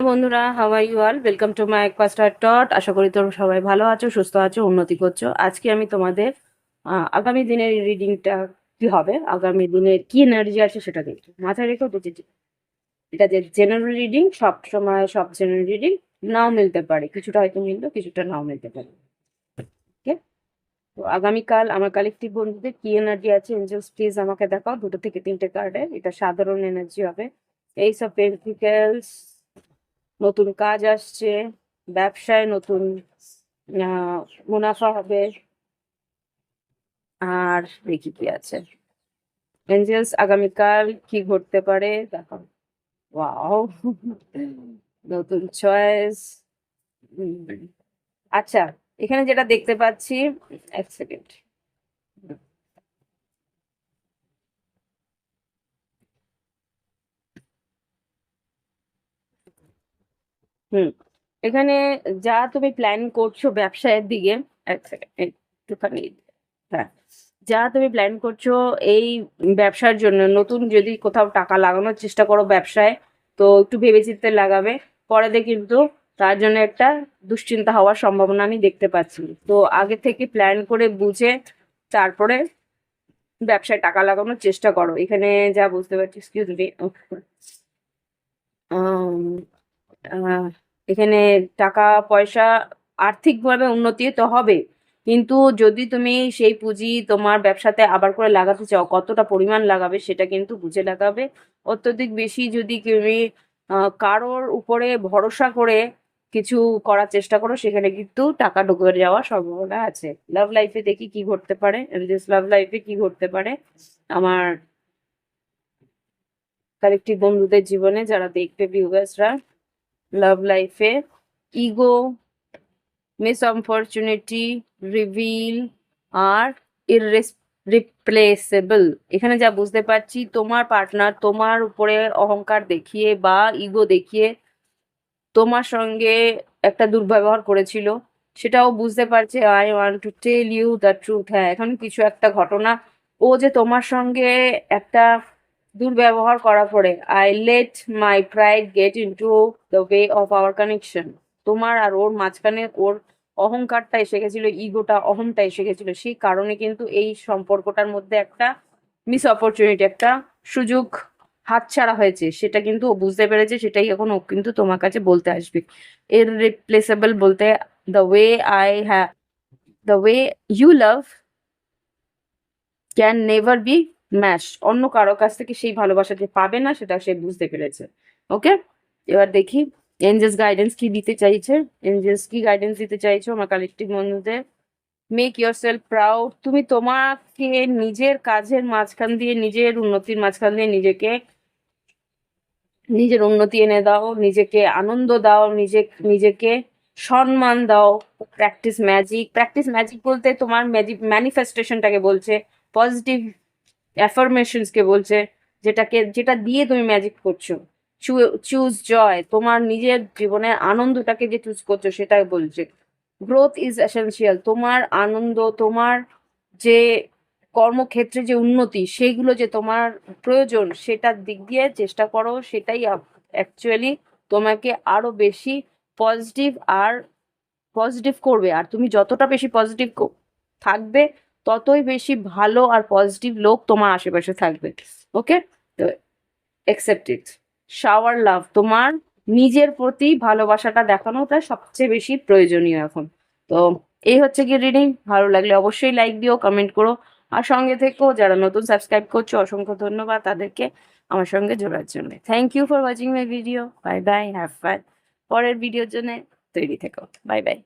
বন্ধুরা আর you all welcome to my একপাস্টার টট আশা করি তোমরা সবাই ভালো আছো, সুস্থ আছো, উন্নতি করছ। আজকে আমি তোমাদের আগামী দিনের রিডিংটা কি হবে? আগামী দিনের কি এনার্জি আছে সেটা দেখছ মাথায় রেখো এটা যে জেনারেল রিডিং সব সময় সব জেনারেল রিডিং নাও মিলতে পারে। কিছুটা হয়তো মিললো, কিছুটা নাও মিলতে পারে। ওকে তো আগামীকাল আমার কালেকটিভ বন্ধুদের কি এনার্জি আছে? এঞ্জেলস প্লিজ আমাকে দেখাও। দুটো থেকে তিনটে কার্ডে এটা সাধারণ এনার্জি হবে। এই সব নতুন কাজ আসছে। ব্যবসায় নতুন মুনাফা হবে। আর দেখি কি আছে। এঞ্জেলস আগামীকাল কি ঘটতে পারে? দেখো ওয়াও নতুন চয়েস আচ্ছা এখানে যেটা দেখতে পাচ্ছি, এক সেকেন্ড হুম, এখানে যা তুমি প্ল্যান করছ ব্যবসায়ের দিকে, এক সেকেন্ড একটুখানি হ্যাঁ যা তুমি প্ল্যান করছ এই ব্যবসার জন্য, নতুন যদি কোথাও টাকা লাগানোর চেষ্টা করো ব্যবসায় তো একটু ভেবেচিন্তে লাগাবে। পরেতে কিন্তু তার জন্য একটা দুশ্চিন্তা হওয়ার সম্ভাবনা আমি দেখতে পাচ্ছি। তো আগে থেকে প্ল্যান করে বুঝে তারপরে ব্যবসায় টাকা লাগানোর চেষ্টা করো। এখানে যা বুঝতে পারছি এক্সকিউজ মি এখানে টাকা পয়সা আর্থিকভাবে উন্নতি তো হবে কিন্তু যদি তুমি সেই পুঁজি তোমার ব্যবসাতে আবার করে লাগাতে চাও, কতটা পরিমাণ লাগাবে সেটা কিন্তু বুঝে লাগাবে। অত্যধিক বেশি যদি তুমি কারোর উপরে ভরসা করে কিছু করার চেষ্টা করো, সেখানে কিন্তু টাকা ঢুকে যাওয়ার সম্ভাবনা আছে। লাভ লাইফে দেখি কি ঘটতে পারে লাভ লাইফে কি ঘটতে পারে। আমার কালেকটিভ বন্ধুদের জীবনে যারা দেখবে ভিউয়ার্সরা লাভ লাইফে ইগো মিস অপরচুনিটি রিভিল আর ইররিপ্লেসেবল এখানে যা বুঝতে পারছি, তোমার পার্টনার তোমার উপরে অহংকার দেখিয়ে বা ইগো দেখিয়ে তোমার সঙ্গে একটা দুর্ব্যবহার করেছিল, সেটাও বুঝতে পারছে। I want to tell you the truth হ্যাঁ এখন কিছু একটা ঘটনা। ও যে তোমার সঙ্গে একটা দুর্ব্যবহার করার পরে I let my pride get into the way of our connection তোমার আর ওর মাঝখানে ওর অহংকারটা এসে গেছিল, ইগোটা, অহংটা এসে গেছিল, সেই কারণে কিন্তু এই সম্পর্কটার মধ্যে একটা মিস অপরচুনিটি একটা সুযোগ হাতছাড়া হয়েছে। সেটা কিন্তু ও বুঝতে পেরেছে, সেটাই এখন ও কিন্তু তোমার কাছে বলতে আসবে। এর রিপ্লেসেবল বলতে the way I have the way you love can never be match অন্য কারও কাছ থেকে সেই ভালোবাসা যে পাবে না, সেটা সে বুঝতে পেরেছে। ওকে এবার দেখি এঞ্জেলস গাইডেন্স কি দিতে চাইছে? এঞ্জেলস কি গাইডেন্স দিতে চাইছো আমার কালেকটিভ বন্ধুদের? মেক ইয়োর সেলফ প্রাউড তুমি তোমাকে নিজের কাজের মাঝখান দিয়ে, নিজের উন্নতির মাঝখান দিয়ে নিজেকে, নিজের উন্নতি এনে দাও, নিজেকে আনন্দ দাও নিজে নিজেকে সম্মান দাও। প্র্যাকটিস ম্যাজিক প্র্যাকটিস ম্যাজিক বলতে তোমার ম্যাজিক ম্যানিফেস্টেশনটাকে বলছে পজিটিভ অ্যাফার্মেশনসকে বলছে, যেটাকে, যেটা দিয়ে তুমি ম্যাজিক করছ। চুজ জয় তোমার নিজের জীবনের আনন্দটাকে যে চুজ করছ সেটা বলছে। গ্রোথ ইজ এসেনশিয়াল তোমার আনন্দ, তোমার যে কর্মক্ষেত্রে যে উন্নতি, সেইগুলো যে তোমার প্রয়োজন, সেটার দিক দিয়ে চেষ্টা করো, সেটাই অ্যাকচুয়ালি তোমাকে আরও বেশি পজিটিভ আর পজিটিভ করবে। আর তুমি যতটা বেশি পজিটিভ থাকবে, ততই বেশি ভালো আর পজিটিভ লোক তোমার আশেপাশে থাকবে। ওকে তো অ্যাকসেপ্ট ইট শাওয়ার লাভ তোমার নিজের প্রতি ভালোবাসাটা দেখানোটা সবচেয়ে বেশি প্রয়োজনীয় এখন। তো এই হচ্ছে কি রিডিং ভালো লাগলে অবশ্যই লাইক দিও কমেন্ট করো। আর সঙ্গে থেকেও যারা নতুন সাবস্ক্রাইব করছ, অসংখ্য ধন্যবাদ তাদেরকে আমার সঙ্গে জোড়ার জন্য। Thank you for watching my video bye bye have fun পরের ভিডিওর জন্য তৈরি থেকো। Bye bye